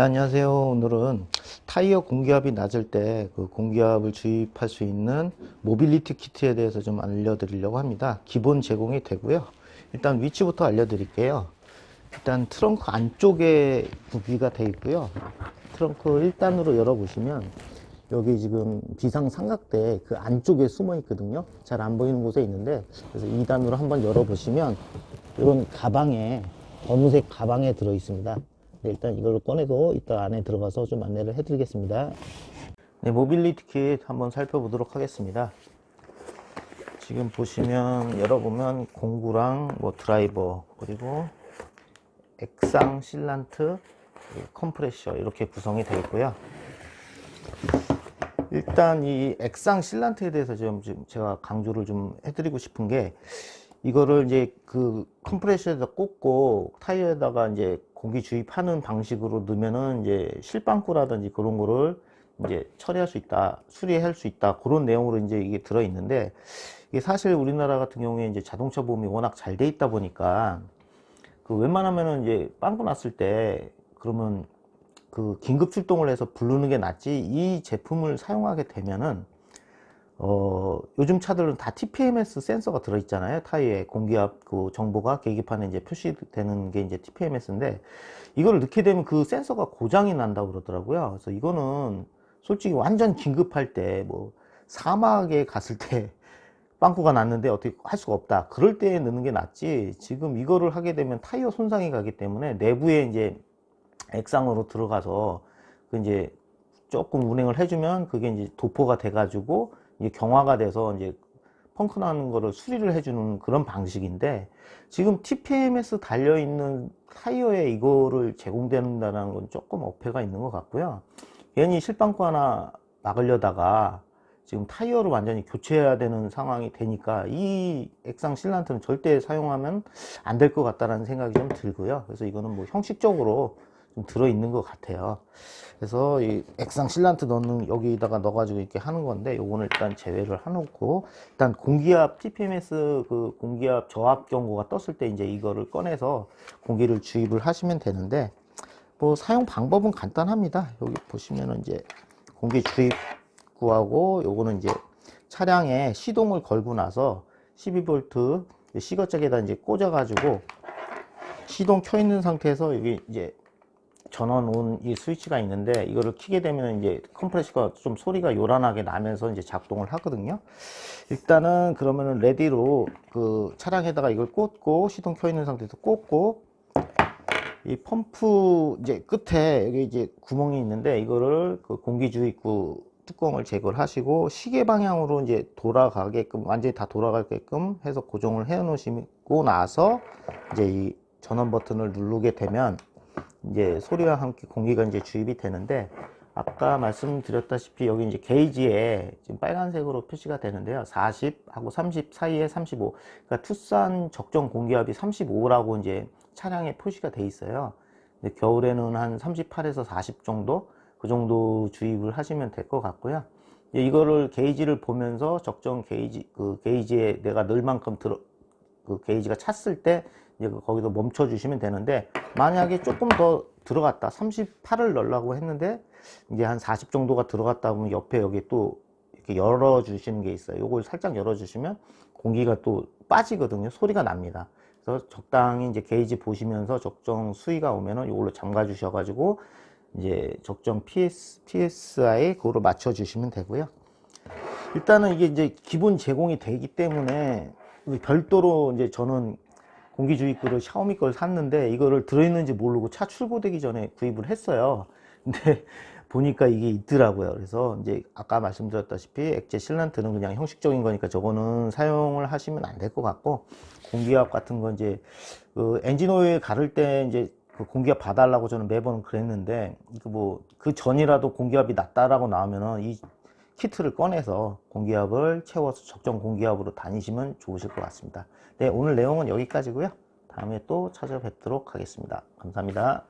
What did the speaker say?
네, 안녕하세요. 오늘은 타이어 공기압이 낮을 때 그 공기압을 주입할 수 있는 모빌리티 키트에 대해서 좀 알려드리려고 합니다. 기본 제공이 되고요. 일단 위치부터 알려드릴게요. 일단 트렁크 안쪽에 구비가 되어 있고요. 트렁크 1단으로 열어보시면 여기 지금 비상 삼각대 그 안쪽에 숨어 있거든요. 잘 안 보이는 곳에 있는데 그래서 2단으로 한번 열어보시면 이런 가방에 검은색 가방에 들어 있습니다. 네, 일단 이걸로 꺼내고 이따 안에 들어가서 좀 안내를 해드리겠습니다. 네, 모빌리티 킷 한번 살펴보도록 하겠습니다. 지금 보시면 열어보면 공구랑 뭐 드라이버 그리고 액상 실란트 컴프레셔 이렇게 구성이 되어 있고요. 일단 이 액상 실란트에 대해서 좀, 좀 제가 강조를 좀 해드리고 싶은 게 이거를 이제 그 컴프레셔에다 꽂고 타이어에다가 이제 공기 주입하는 방식으로 넣으면은 이제 실방구라든지 그런 거를 이제 처리할 수 있다, 수리할 수 있다 그런 내용으로 이제 이게 들어 있는데 이게 사실 우리나라 같은 경우에 이제 자동차 보험이 워낙 잘 돼 있다 보니까 그 웬만하면은 이제 빵꾸 났을 때 그러면 그 긴급 출동을 해서 부르는 게 낫지 이 제품을 사용하게 되면은 어 요즘 차들은 다 TPMS 센서가 들어 있잖아요. 타이어에 공기압 그 정보가 계기판에 이제 표시되는 게 이제 TPMS인데 이거를 넣게 되면 그 센서가 고장이 난다고 그러더라고요. 그래서 이거는 솔직히 완전 긴급할 때 뭐 사막에 갔을 때 빵꾸가 났는데 어떻게 할 수가 없다. 그럴 때 넣는 게 낫지. 지금 이거를 하게 되면 타이어 손상이 가기 때문에 내부에 이제 액상으로 들어가서 그 이제 조금 운행을 해주면 그게 이제 도포가 돼가지고 이제 경화가 돼서 이제 펑크 나는 거를 수리를 해주는 그런 방식인데 지금 TPMS 달려 있는 타이어에 이거를 제공된다는 건 조금 어폐가 있는 것 같고요. 괜히 실방구 하나 막으려다가 지금 타이어를 완전히 교체해야 되는 상황이 되니까 이 액상 실란트는 절대 사용하면 안 될 것 같다는 생각이 좀 들고요. 그래서 이거는 뭐 형식적으로 좀 들어있는 것 같아요. 그래서 이 액상 실란트 넣는 여기다가 넣어가지고 이렇게 하는 건데 요거는 일단 제외를 해놓고 일단 공기압 TPMS 그 공기압 저압 경고가 떴을 때 이제 이거를 꺼내서 공기를 주입을 하시면 되는데 뭐 사용 방법은 간단합니다. 여기 보시면은 이제 공기 주입구하고 요거는 이제 차량에 시동을 걸고 나서 12V 시거잭에다 이제 꽂아가지고 시동 켜 있는 상태에서 여기 이제 전원 온 이 스위치가 있는데 이거를 키게 되면 이제 컴프레셔가 좀 소리가 요란하게 나면서 이제 작동을 하거든요. 일단은 그러면은 레디로 그 차량에다가 이걸 꽂고 시동 켜 있는 상태에서 꽂고 이 펌프 이제 끝에 여기 이제 구멍이 있는데 이거를 그 공기 주입구 뚜껑을 제거를 하시고 시계 방향으로 이제 돌아가게끔 완전히 다 돌아가게끔 해서 고정을 해 놓으시고 나서 이제 이 전원 버튼을 누르게 되면 이제 소리와 함께 공기가 이제 주입이 되는데 아까 말씀드렸다시피 여기 이제 게이지에 지금 빨간색으로 표시가 되는데요. 40하고 30 사이에 35. 그러니까 투싼 적정 공기압이 35라고 이제 차량에 표시가 돼 있어요. 근데 겨울에는 한 38에서 40 정도 그 정도 주입을 하시면 될 것 같고요. 이거를 게이지를 보면서 적정 게이지 그 게이지에 내가 넣을 만큼 들어 그 게이지가 찼을 때 거기서 멈춰 주시면 되는데 만약에 조금 더 들어갔다 38을 넣으려고 했는데 이제 한 40 정도가 들어갔다 보면 옆에 여기 또 이렇게 열어 주시는 게 있어요. 요걸 살짝 열어 주시면 공기가 또 빠지거든요. 소리가 납니다. 그래서 적당히 이제 게이지 보시면서 적정 수위가 오면은 이걸로 잠가 주셔 가지고 이제 적정 PS, PSI 그거로 맞춰 주시면 되고요. 일단은 이게 이제 기본 제공이 되기 때문에 별도로 이제 저는 공기주입구를 샤오미 걸 샀는데 이거를 들어있는지 모르고 차 출고되기 전에 구입을 했어요. 근데 보니까 이게 있더라고요. 그래서 이제 아까 말씀드렸다시피 액체 실란트는 그냥 형식적인 거니까 저거는 사용을 하시면 안 될 것 같고 공기압 같은 거 이제 그 엔진 오일 가를 때 이제 그 공기압 봐달라고 저는 매번 그랬는데 뭐그 전이라도 공기압이 낮다라고 나오면은 이 키트를 꺼내서 공기압을 채워서 적정 공기압으로 다니시면 좋으실 것 같습니다. 네, 오늘 내용은 여기까지고요. 다음에 또 찾아뵙도록 하겠습니다. 감사합니다.